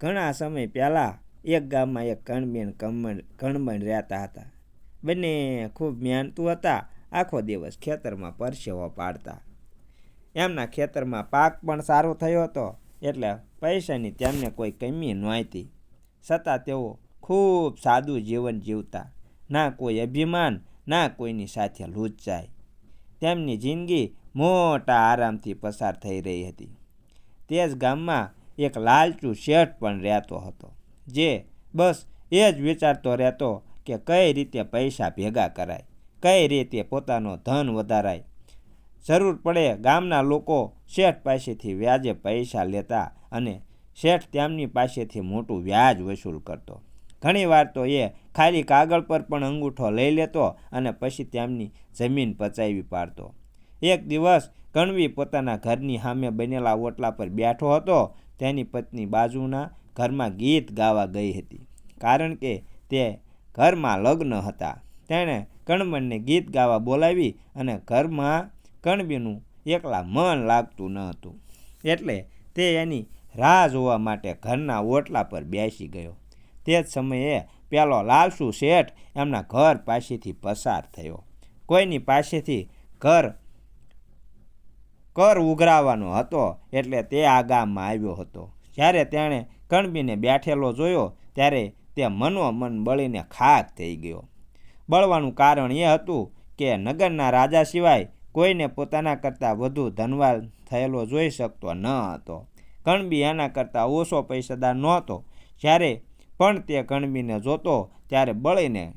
ઘણા સમય પહેલાં એક ગામમાં એક કણબેન કમણ કણબણ રહેતા હતા. બંને ખૂબ મહેનતુ હતા, આખો દિવસ ખેતરમાં પરસેવો પાડતા. એમના ખેતરમાં પાક પણ સારો થયો હતો, એટલે પૈસાની તેમને કોઈ કમી નહોતી. છતાં તેઓ ખૂબ સાદું જીવન જીવતા. ના કોઈ અભિમાન, ના કોઈની સાથે લૂંચાય તેમની જિંદગી મોટા આરામથી પસાર થઈ રહી હતી. તે જ ગામમાં એક લાલચું શેઠ પણ રહેતો હતો, જે બસ એ જ વિચારતો રહેતો કે કઈ રીતે પૈસા ભેગા કરાય, કઈ રીતે પોતાનો ધન વધારાય. જરૂર પડે ગામના લોકો શેઠ પાસેથી વ્યાજે પૈસા લેતા અને શેઠ તેમની પાસેથી મોટું વ્યાજ વસૂલ કરતો. ઘણીવાર તો એ ખાલી કાગળ પર પણ અંગૂઠો લઈ લેતો અને પછી તેમની જમીન પચાવી પાડતો. એક દિવસ કણવી પોતાના ઘરની સામે બનેલા ઓટલા પર બેઠો હતો તેની પત્ની બાજુના ઘરમાં ગીત ગાવા ગઈ હતી. કારણ કે તે ઘરમાં લગ્ન હતા. તેણે કણબનને ગીત ગાવા બોલાવી અને ઘરમાં કણબીનું એકલા મન લાગતું ન હતું. એટલે તે એની રાહ જોવા માટે ઘરના ઓટલા પર બેસી ગયો. તે જ સમયે પેલો લાલસુ શેઠ એમના ઘર પાસેથી પસાર થયો. કોઈની પાસેથી ઘર કર ઉઘરાવવાનો હતો એટલે તે આ ગામમાં આવ્યો હતો. જ્યારે તેણે કણબીને બેઠેલો જોયો, ત્યારે તે મનોમન બળીને ખાક થઈ ગયો. બળવાનું કારણ એ હતું કે નગરના રાજા સિવાય કોઈને પોતાના કરતાં વધુ ધનવાન થયેલો જોઈ શકતો ન હતો. કણબી એના કરતાં ઓછો પૈસાદાર નહોતો. જ્યારે પણ તે કણબીને જોતો, ત્યારે બળીને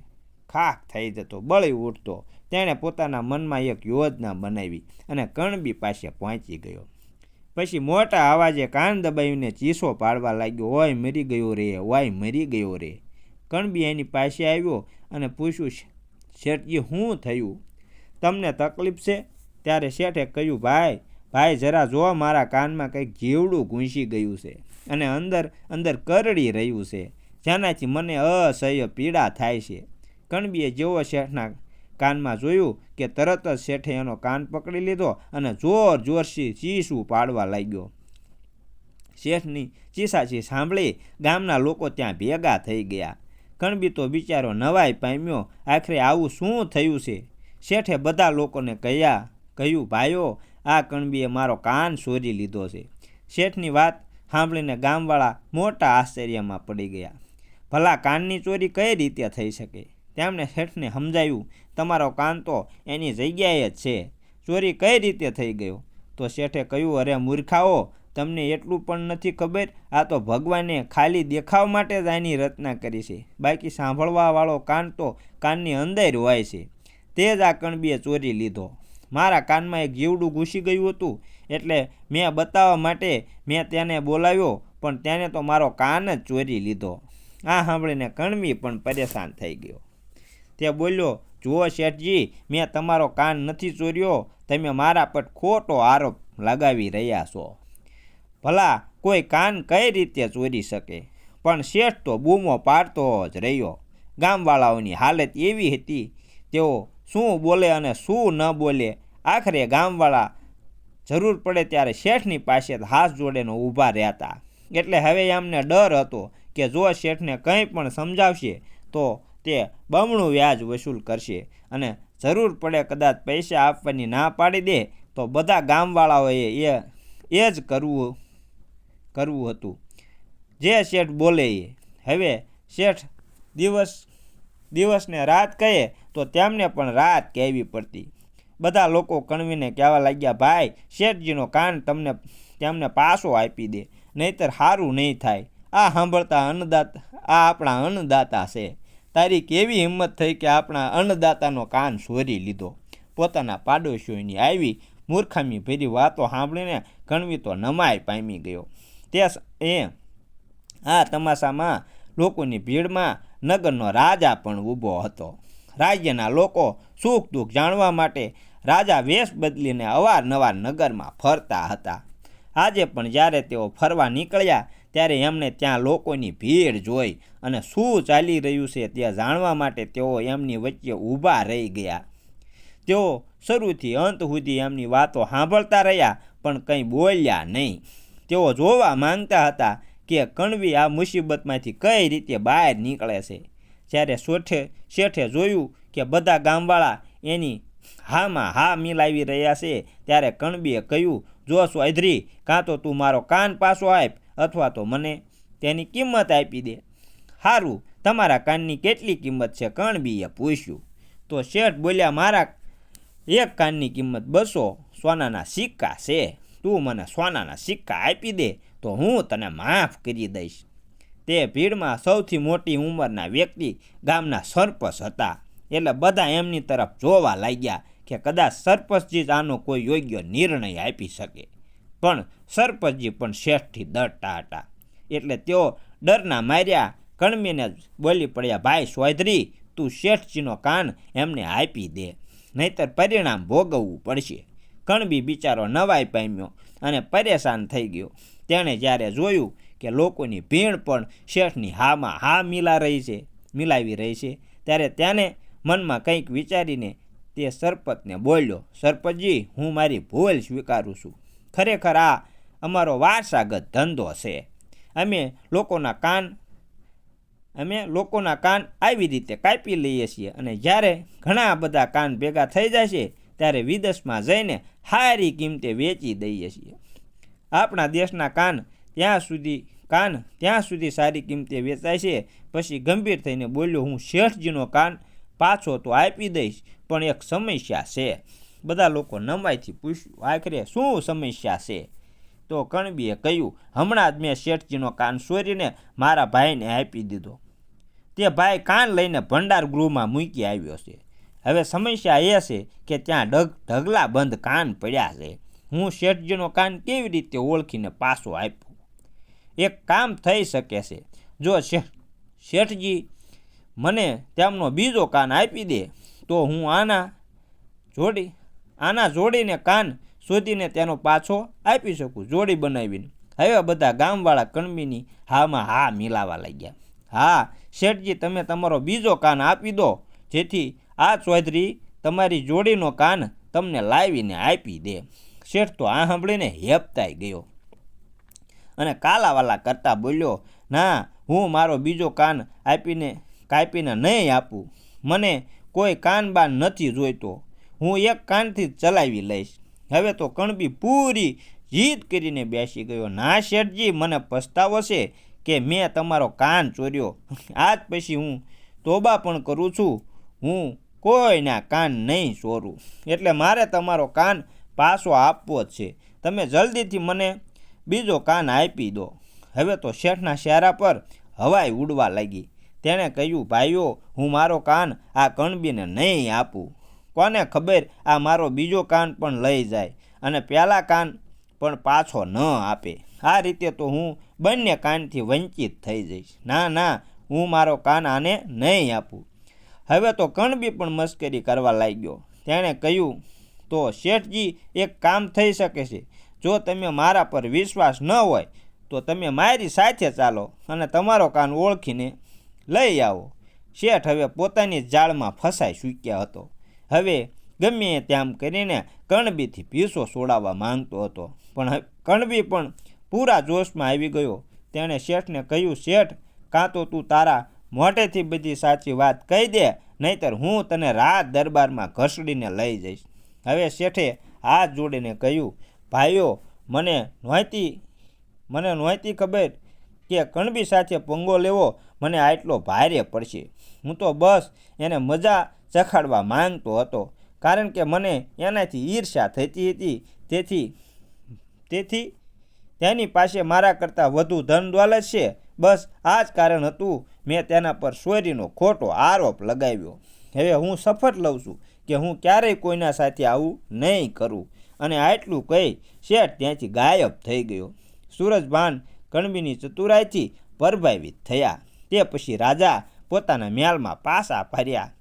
ખાખ થઈ જતો, બળી ઉઠતો. તેણે પોતાના મનમાં એક યોજના બનાવી અને કણબી પાસે પહોંચી ગયો. પછી મોટા અવાજે કાન દબાવીને ચીસો પાડવા લાગ્યો, ઓય, મરી ગયો રે, ઓય, મરી ગયો રે. કણબી એની પાસે આવ્યો અને પૂછ્યું, શેઠજી, શું થયું? તમને તકલીફ છે? ત્યારે શેઠે કહ્યું, ભાઈ ભાઈ, જરા જો મારા કાનમાં કંઈક જીવડું ઘૂંસી ગયું છે અને અંદર અંદર કરડી રહ્યું છે, જેનાથી મને અસહ્ય પીડા થાય છે. કણબીએ જેવો શેઠના કાનમાં જોયું કે તરત જ શેઠે એનો કાન પકડી લીધો અને જોર જોરથી ચીસું પાડવા લાગ્યો. શેઠની ચીસાચી સાંભળી ગામના લોકો ત્યાં ભેગા થઈ ગયા. કણબી તો બિચારો નવાઈ પામ્યો, આખરે આવું શું થયું છે? શેઠે બધા લોકોને કહ્યા, કહ્યું, ભાઈઓ, આ કણબીએ મારો કાન ચોરી લીધો છે. શેઠની વાત સાંભળીને ગામવાળા મોટા આશ્ચર્યમાં પડી ગયા. ભલા કાનની ચોરી કઈ રીતે થઈ શકે? તેમણે શેઠને સમજાયું તમારો કાન તો એની જગ્યાએ જ છે. ચોરી કઈ રીતે થઈ ગયો? તો શેઠે કહ્યું, અરે મૂર્ખાઓ, તમને એટલું પણ નથી ખબર, આ તો ભગવાને ખાલી દેખાવ માટે જ આની રચના કરી છે. બાકી સાંભળવાવાળો કાન તો કાનની અંદર હોય છે. તે જ આ કણબીએ ચોરી લીધો. મારા કાનમાં એક જીવડું ઘૂસી ગયું હતું, એટલે મેં બતાવવા માટે મેં તેને બોલાવ્યો, પણ તેને તો મારો કાન જ ચોરી લીધો. આ સાંભળીને કણવી પણ પરેશાન થઈ ગયો. તે બોલ્યો, જુઓ શેઠજી, મેં તમારો કાન નથી ચોર્યો. તમે મારા પર ખોટો આરોપ લગાવી રહ્યા છો. ભલા કોઈ કાન કઈ રીતે ચોરી શકે પણ શેઠ તો બૂમો પાડતો જ રહ્યો. ગામવાળાઓની હાલત એવી હતી. તેઓ શું બોલે અને શું ન બોલે, આખરે ગામવાળા જરૂર પડે ત્યારે શેઠની પાસે હાથ જોડેનો ઊભા રહેતા એટલે હવે એમને ડર હતો કે જો શેઠને કંઈ પણ સમજાવશે, તો તે બમણું વ્યાજ વસૂલ કરશે અને જરૂર પડે કદાચ પૈસા આપવાની ના પાડી દે, તો બધા ગામવાળાઓએ એ એ જ કરવું કરવું હતું. જે શેઠ બોલે એ, હવે શેઠ દિવસ, દિવસને રાત કહે, તો તેમને પણ રાત કહેવી પડતી. બધા લોકો કણવીને કહેવા લાગ્યા, ભાઈ, શેઠજીનો કાન તમને, તેમને પાછો આપી દે, નહીતર સારું નહીં થાય. આ સાંભળતા અન્નદાતા, આ આપણા અન્નદાતા છે. તારી કેવી હિંમત થઈ કે આપણા અન્નદાતાનો કાન સોરી લીધો. પોતાના પાડોશીઓની આવી મૂર્ખામી ભેરી વાતો સાંભળીને ગણવી તો નમાય પામી ગયો. તે એ આ તમાશામાં લોકોની ભીડમાં નગરનો રાજા પણ ઊભો હતો. રાજ્યના લોકો સુખ દુઃખ જાણવા માટે રાજા વેશ બદલીને અવારનવાર નગરમાં ફરતા હતા. આજે પણ જ્યારે તેઓ ફરવા નીકળ્યા ત્યારે એમણે ત્યાં લોકોની ભીડ જોઈ અને શું ચાલી રહ્યું છે તે જાણવા માટે તેઓ એમની વચ્ચે ઊભા રહી ગયા. તેઓ શરૂથી અંત સુધી એમની વાતો સાંભળતા રહ્યા, પણ કંઈ બોલ્યા નહીં. તેઓ જોવા માંગતા હતા કે કણવી આ મુસીબતમાંથી કઈ રીતે બહાર નીકળે છે. જ્યારે શોઠે, શેઠે જોયું કે બધા ગામવાળા એની હામાં હા મિલાવી રહ્યા છે, ત્યારે કણબીએ કહ્યું, જો સોધરી કાં તો તું મારો કાન પાછો આપ અથવા તો મને તેની કિંમત આપી દે. સારું તમારા કાનની કેટલી કિંમત છે? કણબીએ પૂછ્યું. તો શેઠ બોલ્યા, મારા એક કાનની કિંમત બસો સોનાના સિક્કા છે. તું મને સોનાના સિક્કા આપી દે, તો હું તને માફ કરી દઈશ. તે ભીડમાં સૌથી મોટી ઉંમરના વ્યક્તિ ગામના સરપંચ હતા. એટલે બધા એમની તરફ જોવા લાગ્યા કે કદાચ સરપંચજી જ આનો કોઈ યોગ્ય નિર્ણય આપી શકે. પણ સરપંચજી પણ શેઠથી ડરતા હતા. એટલે તેઓ ડરના માર્યા કણમીને બોલી પડ્યા, ભાઈ સોયધરી તું શેઠજીનો કાન એમને આપી દે, નહીતર પરિણામ ભોગવવું પડશે. કણબી બિચારો નવાઈ પામ્યો અને પરેશાન થઈ ગયો. તેણે જ્યારે જોયું કે લોકોની ભીડ પણ શેઠની હામાં હા મિલા રહી છે, મિલાવી રહી છે, ત્યારે તેને મનમાં કંઈક વિચારીને તે સરપંચને બોલ્યો, સરપંચજી, હું મારી ભૂલ સ્વીકારું છું. ખરેખર આ અમારો વારસાગત ધંધો છે. અમે લોકોના કાન, અમે લોકોના કાન આવી રીતે કાપી લઈએ છીએ અને જ્યારે ઘણા બધા કાન ભેગા થઈ જાય છે, ત્યારે વિદેશમાં જઈને સારી કિંમતે વેચી દઈએ છીએ. આપણા દેશના કાન ત્યાં સુધી, કાન ત્યાં સુધી સારી કિંમતે વેચાય છે. પછી ગંભીર થઈને બોલ્યો, હું શેઠજીનો કાન પાછો તો આપી દઈશ, પણ એક સમસ્યા છે. બધા લોકો નમાઈથી પૂછ્યું, આખરે શું સમસ્યા છે? તો કણબીએ કહ્યું, હમણાં જ મેં શેઠજીનો કાન સોરીને મારા ભાઈને આપી દીધો. તે ભાઈ કાન લઈને ભંડાર ગૃહમાં મૂકી આવ્યો છે. હવે સમસ્યા એ છે કે ત્યાં ડગ, ઢગલા બંધ કાન પડ્યા છે. હું શેઠજીનો કાન કેવી રીતે ઓળખીને પાછો આપું એક કામ થઈ શકે છે. જો શેઠ, શેઠજી મને તેમનો બીજો કાન આપી દે, તો હું આના જોડી આના જોડીને કાન શોધીને તેનો પાછો આપી શકું, જોડી બનાવીને. હવે બધા ગામવાળા કણબીની હામાં હા મિલાવા લાગ્યા. હા, શેઠજી, તમે તમારો બીજો કાન આપી દો, જેથી આ ચૌધરી તમારી જોડીનો કાન તમને લાવીને આપી દે. શેઠ તો આ સાંભળીને હેપતાઈ ગયો. અને કાલાવાલા કરતા બોલ્યો, ના, હું મારો બીજો કાન આપીને કાપીને નહીં આપું. મને કોઈ કાન બાન નથી જોઈતો. હું એક કાનથી ચલાવી લઈશ. હવે તો કણબી પૂરી જીદ કરીને બેસી ગયો. ના શેઠજી, મને પસ્તાવો છે કે મેં તમારો કાન ચોર્યો. આજ પછી હું તોબા પણ કરું છું. હું કોઈના કાન નહીં ચોરું. એટલે મારે તમારો કાન પાછો આપવો જ છે. તમે જલ્દીથી મને બીજો કાન આપી દો. હવે તો શેઠના શેરા પર હવાઈ ઉડવા લાગી. તેણે કહ્યું, ભાઈઓ, હું મારો કાન આ કણબીને નહીં આપું. કોને ખબર આ મારો બીજો કાન પણ લઈ જાય અને પહેલાં કાન પણ પાછો ન આપે? આ રીતે તો હું બંને કાનથી વંચિત થઈ જઈશ. ના ના, હું મારો કાન આને નહીં આપું. હવે તો કણબી પણ મસ્કરી કરવા લાગ્યો. તેણે કહ્યું, તો શેઠજી, એક કામ થઈ શકે છે. જો તમે મારા પર વિશ્વાસ ન હોય, તો તમે મારી સાથે ચાલો અને તમારો કાન ઓળખીને લઈ આવો. શેઠ હવે પોતાની જાળમાં ફસાઈ ચૂક્યા હતો. હવે ગમે તેમ કરીને કણબીથી પીસો છોડાવવા માંગતો હતો. પણ કણબી પણ પૂરા જોશમાં આવી ગયો. તેણે શેઠને કહ્યું, શેઠ, કાં તો તું તારા મોઢેથી બધી સાચી વાત કહી દે, નહીતર હું તને રાત દરબારમાં ઘસડીને લઈ જઈશ. હવે શેઠે હાથ જોડીને કહ્યું, ભાઈઓ, મને નહોતી મને નહોતી ખબર કે કણબી સાથે પંગો લેવો મને આટલો ભારે પડશે. હું તો બસ એને મજા ચખાડવા માંગતો હતો. કારણ કે મને એનાથી ઈર્ષા થતી હતી. તેથી તેથી તેની પાસે મારા કરતાં વધુ ધન દોલત છે. બસ, આ જ કારણ હતું. મેં તેના પર ચોરીનો ખોટો આરોપ લગાવ્યો. હવે હું શપથ લઉં છું કે હું ક્યારેય કોઈના સાથે આવું નહીં કરું. અને આટલું કહી શેઠ ત્યાંથી ગાયબ થઈ ગયો. સૂરજભાન કણબીની ચતુરાઈથી પ્રભાવિત થયા. તે પછી રાજા પોતાના મ્યાલમાં પાસા ફર્યા.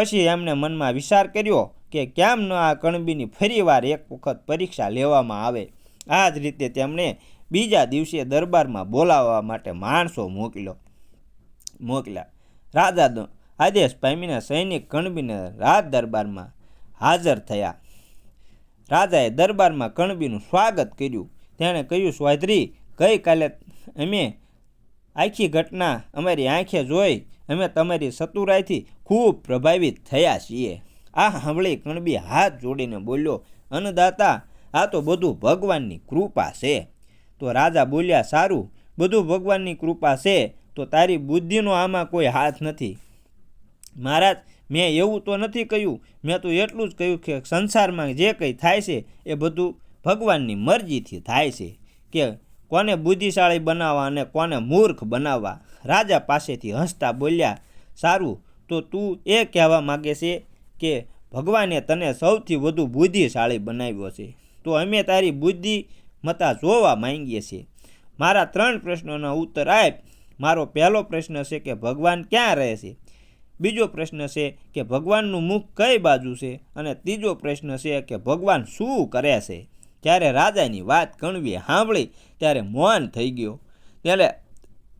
પછી એમણે મનમાં વિચાર કર્યો કે કેમ ન આ કણબીની ફરીવાર એક વખત પરીક્ષા લેવામાં આવે. આ જ રીતે તેમણે બીજા દિવસે દરબારમાં બોલાવવા માટે માણસો મોકલ્યો. મોકલ્યા. રાજા આદેશ પામીના સૈનિક કણબીને રાજ દરબારમાં હાજર થયા. રાજાએ દરબારમાં કણબીનું સ્વાગત કર્યું. તેણે કહ્યું, સ્વાધરી, ગઈકાલે અમે આખી ઘટના અમારી આંખે જોઈ અમે તમારી ચતુરાઈથી ખૂબ પ્રભાવિત થયા છીએ. આ સાંભળી કણબી હાથ જોડીને બોલ્યો, અન્નદાતા, આ તો બધું ભગવાનની કૃપા છે. તો રાજા બોલ્યા, સારું, બધું ભગવાનની કૃપા છે, તો તારી બુદ્ધિનો આમાં કોઈ હાથ નથી. મહારાજ, મેં એવું તો નથી કહ્યું. મેં તો એટલું જ કહ્યું કે સંસારમાં જે કંઈ થાય છે, એ બધું ભગવાનની મરજીથી થાય છે. કે કોને બુદ્ધિશાળી બનાવવા અને કોને મૂર્ખ બનાવવા? રાજા પાસેથી હસતા બોલ્યા, સારું, તો તું એ કહેવા માગે છે કે ભગવાને તને સૌથી વધુ બુદ્ધિશાળી બનાવ્યો છે. તો અમે તારી બુદ્ધિમત્તા જોવા માંગીએ છીએ. મારા ત્રણ પ્રશ્નોના ઉત્તર આપ. મારો પહેલો પ્રશ્ન છે કે ભગવાન ક્યાં રહે છે? બીજો પ્રશ્ન છે કે ભગવાનનું મુખ કઈ બાજુ છે? અને ત્રીજો પ્રશ્ન છે કે ભગવાન શું કરે છે? જ્યારે રાજાની વાત કણવી સાંભળી ત્યારે મોહન થઈ ગયો. ત્યારે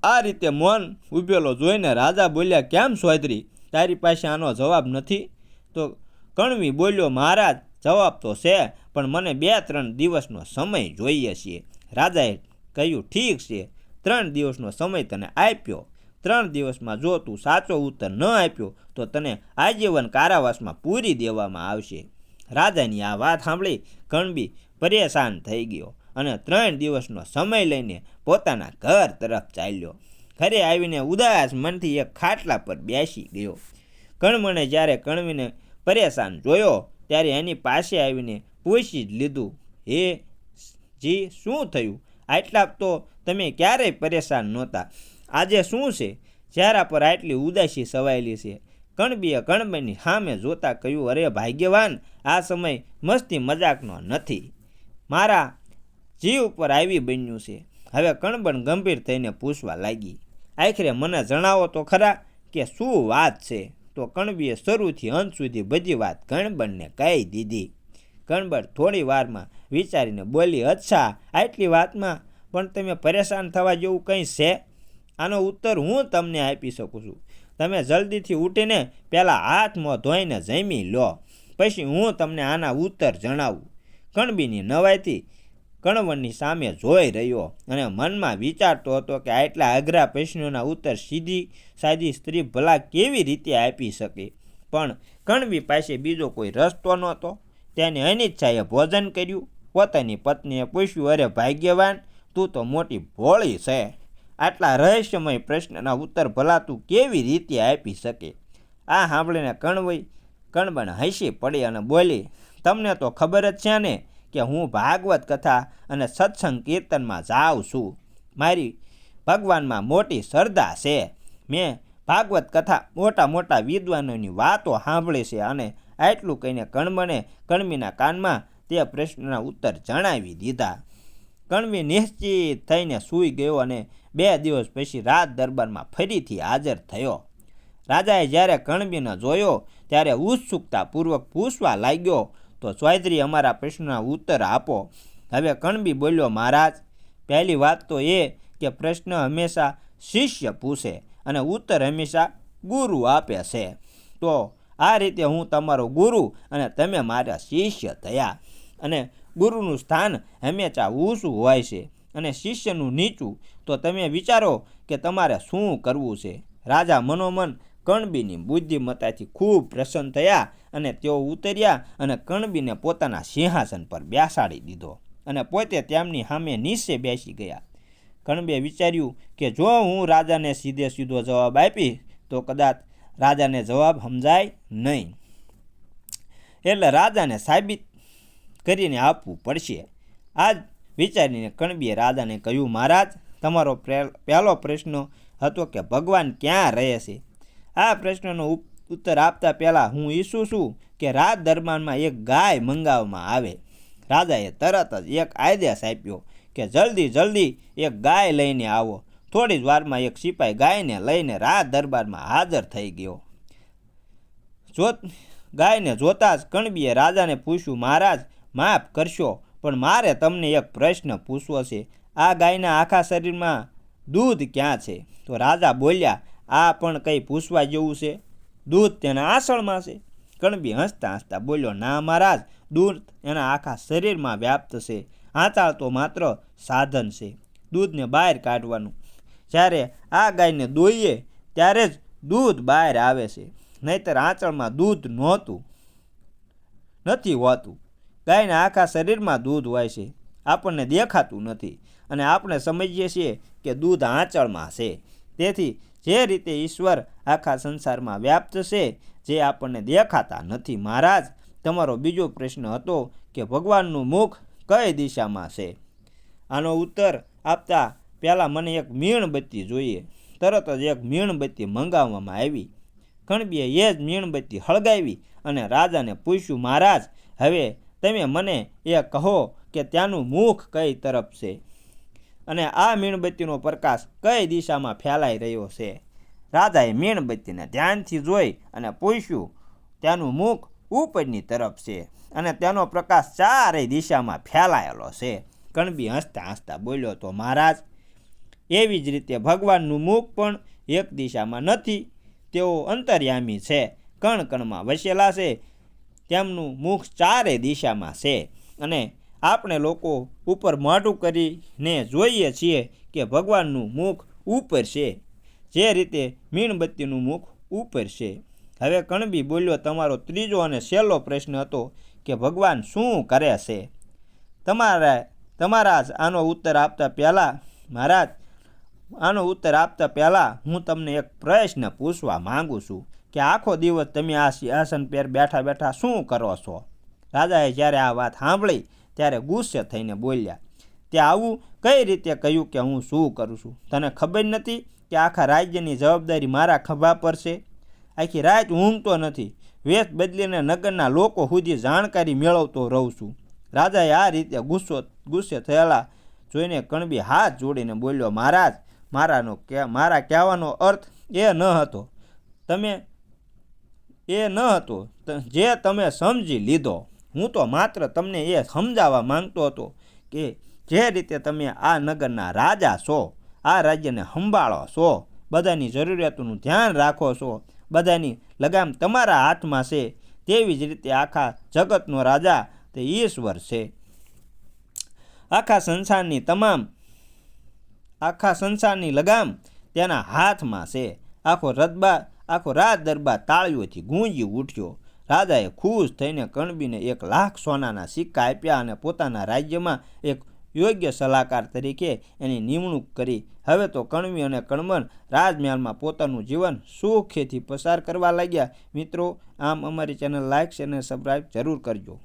આ રીતે મોહન ઉભેલો જોઈને રાજા બોલ્યા, કેમ સોધરી તારી પાસે આનો જવાબ નથી. તો કણવી બોલ્યો, મહારાજ, જવાબ તો છે, પણ મને બે ત્રણ દિવસનો સમય જોઈએ છીએ રાજાએ કહ્યું, ઠીક છે, ત્રણ દિવસનો સમય તને આપ્યો. ત્રણ દિવસમાં જો તું સાચો ઉત્તર ન આપ્યો, તો તને આજીવન કારાવાસમાં પૂરી દેવામાં આવશે. રાજાની આ વાત સાંભળી કણબી પરેશાન થઈ ગયો અને ત્રણ દિવસનો સમય લઈને પોતાના ઘર તરફ ચાલ્યો. ઘરે આવીને ઉદાસ મનથી એક ખાટલા પર બેસી ગયો. કણમણે જ્યારે કણવીને પરેશાન જોયો, ત્યારે એની પાસે આવીને પૂછી જ લીધું, હે જી, શું થયું? આટલા તો તમે ક્યારેય પરેશાન નહોતા. આજે શું છે? ચહેરા પર આટલી ઉદાસી સવાયેલી છે. કણબીએ કણબીની સામે જોતા કહ્યું, અરે, ભાગ્યવાન, આ સમય મસ્તી મજાકનો નથી. મારા જીવ ઉપર આવી બન્યું છે. હવે કણબણ ગંભીર થઈને પૂછવા લાગી. આખરે મને જણાવો તો ખરા કે શું વાત છે? તો કણબીએ શરૂથી અંત સુધી બધી વાત કણબણને કહી દીધી. કણબણ થોડી વારમાં વિચારીને બોલી, અચ્છા, આટલી વાતમાં પણ તમે પરેશાન થવા જેવું કંઈ છે? આનો ઉત્તર હું તમને આપી શકું છું. તમે જલ્દીથી ઉઠીને પહેલાં હાથ મોં ધોઈને જમી લો. પછી હું તમને આના ઉત્તર જણાવું. કણબીની નવાઈથી કણવણની સામે જોઈ રહ્યો અને મનમાં વિચારતો હતો કે આટલા અઘરા પ્રશ્નોના ઉત્તર સીધી સાદી સ્ત્રી ભલા કેવી રીતે આપી શકે? પણ કણવી પાસે બીજો કોઈ રસ્તો નહોતો. તેને અનિચ્છાએ ભોજન કર્યું. પોતાની પત્નીએ પૂછ્યું, અરે, ભાગ્યવાન, તું તો મોટી ભોળી છે. આટલા રહસ્યમય પ્રશ્નના ઉત્તર ભલા તું કેવી રીતે આપી શકે? આ સાંભળીને કણવઈ કણબણ હસી પડી અને બોલી તમને તો ખબર જ છે ને કે હું ભાગવત કથા અને સત્સંગ કીર્તનમાં જાઉં છું. મારી ભગવાનમાં મોટી શ્રદ્ધા છે. મેં ભાગવત કથા મોટા મોટા વિદ્વાનોની વાતો સાંભળી છે અને આટલું કહીને કણમણે કણમીના કાનમાં તે પ્રશ્નના ઉત્તર જણાવી દીધા. કણવી નિશ્ચિત થઈને સૂઈ ગયો અને બે દિવસ પછી રાત દરબારમાં ફરીથી હાજર થયો. રાજાએ જ્યારે કણબીને જોયો ત્યારે ઉત્સુકતાપૂર્વક પૂછવા લાગ્યો તો ચૌધરી અમારા પ્રશ્નના ઉત્તર આપો. હવે કણબી બોલ્યો, મહારાજ, પહેલી વાત તો એ કે પ્રશ્ન હંમેશા શિષ્ય પૂછે અને ઉત્તર હંમેશા ગુરુ આપે છે. તો આ રીતે હું તમારો ગુરુ અને તમે મારા શિષ્ય થયા. અને ગુરુનું સ્થાન હંમેશા ઊંચું હોય છે અને શિષ્યનું નીચું. તો તમે વિચારો કે તમારે શું કરવું છે? રાજા મનોમન કણબીની બુદ્ધિમત્તાથી ખૂબ પ્રસન્ન થયા અને તેઓ ઉતર્યા અને કણબીને પોતાના સિંહાસન પર બેસાડી દીધો અને પોતે તેમની સામે નીચે બેસી ગયા. કણબે વિચાર્યું કે જો હું રાજાને સીધે સીધો જવાબ આપી તો કદાચ રાજાને જવાબ સમજાય નહીં. એટલે રાજાને સાબિત કરીને આપવું પડશે. આ વિચારીને કણબીએ રાજાને કહ્યું, મહારાજ, તમારો પહેલો પ્રશ્ન હતો કે ભગવાન ક્યાં રહે છે? આ પ્રશ્નનો ઉત્તર આપતા પહેલાં હું ઈચ્છું છું કે રાત દરબારમાં એક ગાય મંગાવવામાં આવે. રાજાએ તરત જ એક આદેશ આપ્યો કે જલ્દી જલ્દી એક ગાય લઈને આવો. થોડી જ વારમાં એક સિપાઈ ગાયને લઈને રાત દરબારમાં હાજર થઈ ગયો. જોત, ગાયને જોતા જ કણબીએ રાજાને પૂછ્યું, મહારાજ, માફ કરશો, પણ મારે તમને એક પ્રશ્ન પૂછવો છે. આ ગાયના આખા શરીરમાં દૂધ ક્યાં છે? તો રાજા બોલ્યા આ પણ કંઈ પૂછવા જેવું છે? દૂધ તેના આસળમાં છે? કણબી હસતા હસતા બોલ્યો, ના મહારાજ, દૂધ એના આખા શરીરમાં વ્યાપ્ત છે. આંચાળ તો માત્ર સાધન છે. દૂધને બહાર કાઢવાનું. જ્યારે આ ગાયને દોઈએ, ત્યારે જ દૂધ બહાર આવે છે. નહીંતર આંચળમાં દૂધ નહોતું, નથી હોતું. ગાયના આખા શરીરમાં દૂધ હોય છે. આપણને દેખાતું નથી. અને આપણે સમજીએ છીએ કે દૂધ આંચળમાં છે. તેથી જે રીતે ઈશ્વર આખા સંસારમાં વ્યાપ્ત છે, જે આપણને દેખાતા નથી મહારાજ, તમારો બીજો પ્રશ્ન હતો કે ભગવાનનું મુખ કઈ દિશામાં છે? આનો ઉત્તર આપતા પહેલાં મને એક મીણબત્તી જોઈએ. તરત જ એક મીણબત્તી મંગાવવામાં આવી. કણબીએ એ જ મીણબત્તી હળગાવી અને રાજાને પૂછ્યું, મહારાજ, હવે તમે મને એ કહો કે ત્યાંનું મુખ કઈ તરફ છે? અને આ મીણબત્તીનો પ્રકાશ કઈ દિશામાં ફેલાઈ રહ્યો છે? રાજાએ મીણબત્તીને ધ્યાનથી જોઈ અને પૂછ્યું તેનું મુખ ઉપરની તરફ છે અને તેનો પ્રકાશ ચારેય દિશામાં ફેલાયેલો છે. કણબી હસતા હસતા બોલ્યો, તો મહારાજ, એવી જ રીતે ભગવાનનું મુખ પણ એક દિશામાં નથી, તેઓ અંતર્યામી છે કણ કણમાં વસેલા છે, તેમનું મુખ ચારે દિશામાં છે અને આપણે લોકો ઉપર મોઢું કરીને જોઈએ છીએ કે ભગવાનનું મુખ ઉપર છે. જે રીતે મીણબત્તીનું મુખ ઉપર છે. હવે કણબી બોલ્યો તમારો ત્રીજો અને છેલ્લો પ્રશ્ન હતો કે ભગવાન શું કરે છે? તમારા તમારા જ આનો ઉત્તર આપતા પહેલાં, મહારાજ, આનો ઉત્તર આપતા પહેલાં હું તમને એક પ્રશ્ન પૂછવા માગું છું કે આખો દિવસ તમે આ સિંહાસન પર બેઠા બેઠા શું કરો છો? રાજાએ જ્યારે આ વાત સાંભળી ત્યારે ગુસ્સે થઈને બોલ્યા તે આવું કઈ રીતે કહ્યું કે હું શું કરું છું? તને ખબર નથી કે આખા રાજ્યની જવાબદારી મારા ખભા પર છે? આખી રાત ઊંઘતો નથી. વેશ બદલીને નગરના લોકો સુધી જાણકારી મેળવતો રહું છું. રાજાએ આ રીતે ગુસ્સો, ગુસ્સે થયેલા જોઈને કણબી હાથ જોડીને બોલ્યો, મહારાજ, મારાનો કે, મારા કહેવાનો અર્થ એ ન હતો. તમે, એ ન હતો. જે તમે સમજી લીધો. હું તો માત્ર તમને એ સમજાવવા માંગતો હતો કે જે રીતે તમે આ નગરના રાજા છો, આ રાજ્યને સંભાળો છો, બધાની જરૂરિયાતોનું ધ્યાન રાખો છો, બધાની લગામ તમારા હાથમાં છે, તેવી જ રીતે આખા જગતનો રાજા તે ઈશ્વર છે. આખા સંસારની તમામ, આખા સંસારની લગામ તેના હાથમાં છે. આખો રદબા આખો રાત દરબાર તાળીઓથી ગુંજી ઉઠ્યો. રાજાએ ખુશ થઈને કણબીને એક લાખ સોનાના સિક્કા આપ્યા અને પોતાના રાજ્યમાં એક યોગ્ય સલાહકાર તરીકે એની નિમણૂક કરી. હવે તો કણવી અને કણમન રાજમહેલમાં પોતાનું જીવન સુખેથી પસાર કરવા લાગ્યા. મિત્રો, આમ અમારી ચેનલ લાઇક અને સબસ્ક્રાઈબ જરૂર કરજો.